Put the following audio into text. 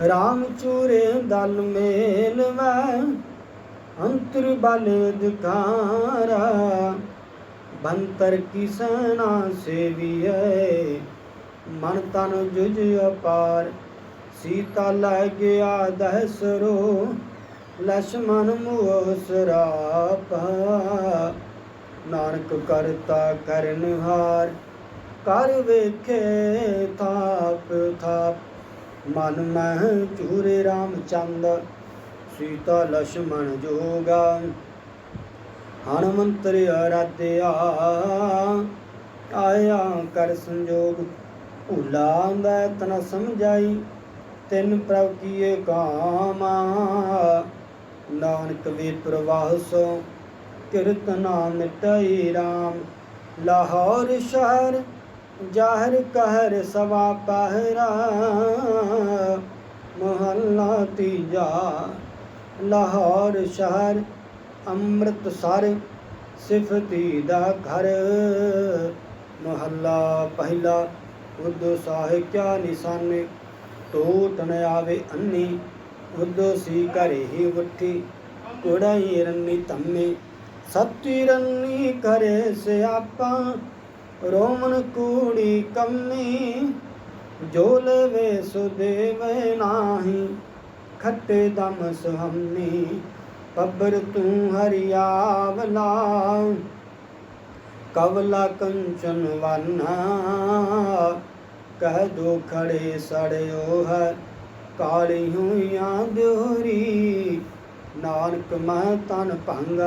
ਰਾਮ ਚੂਰੇ ਦਲ ਮੇਲ ਵੈ, ਅੰਤਰ ਬਲ ਦੁਕਾਰਾ ਬੰਤਰ ਕੀ ਸੈਨਾ ਸੇਵੀਐ, ਮਨ ਤਨ ਜੁਜ ਅਪਾਰ। ਸੀਤਾ ਲੈ ਗਿਆ ਦਹਸਰੋ ਲਛਮਨ ਮੋਹ ਸਰਾਪਾ ਨਾਨਕ ਕਰਤਾ ਕਰਨਹਾਰ ਕਰ ਵੇਖੇ ਥਾਪ ਥਾਪ। ਮਨ ਮਹਿ ਚੂਰੇ ਰਾਮਚੰਦ ਸੀਤਾ ਲਛਮਨ ਜੋਗਾ। ਹਨੂਮੰਤਰ ਅਰਾਧਿਆ, ਆਇਆ ਕਰ ਸੰਜੋਗ। ਭੁਲਾ ਮੈਂ ਤਨ ਸਮਝਾਈ, ਤਿੰਨ ਪ੍ਰਭ ਕੀਏ ਕਾਮਾ। ਨਾਨਕ ਵੇ ਪ੍ਰਵਾਹ ਸੋ ਕੀਰਤਨਾ ਮਿਟਈ RAM ਲਾਹੌਰ ਸ਼ਹਿਰ ਜਾਹਰ ਕਹਿਰ ਸਵਾ ਪਹਿਰਾ। ਮਹੱਲਾ ਲਾਹੌਰ ਸ਼ਹਿਰ, ਅੰਮ੍ਰਿਤਸਰ, ਸਿਫਤੀ ਦਾ ਘਰ। ਮਹੱਲਾ ਪਹਿਲਾ ਉਦੋ ਸਾਹਿਕਿਆ ਨਿਸ਼ਾਨੇ? ਟੋਟ ਨ ਆਵੇ ਅੰਨੀ ਉਦੋ ਸੀ ਘਰੇ ਹੀ ਉੱਠੀ। ਕੁੜਾਈ ਰੰਨੀ ਧੰਮੇ ਸੱਤੀ ਰੰਨੀ ਕਰੇ ਸਿਆਪਾ। ਰੋਮਨ ਕੂੜੀ ਕੰਮੀ ਜੋ ਲਵੇ ਸੋ ਨਾਹੀ। ਖੱਟੇ ਦਮ ਸੁਹੰਮੀ ਬੱਬਰ ਤੂੰ ਹਰਿਆਵਲਾ। ਕਵਲਾ ਕੰਚਨ ਵਾਨਾ, ਕਹਿ ਦੋ ਖੜੇ ਸੜਿਓ ਹੈ ਕਾਲੀ ਹੋਈਆਂ ਦਿਹਰੀ ਨਾਨਕ ਮੈਂ ਤਨ ਭੰਗ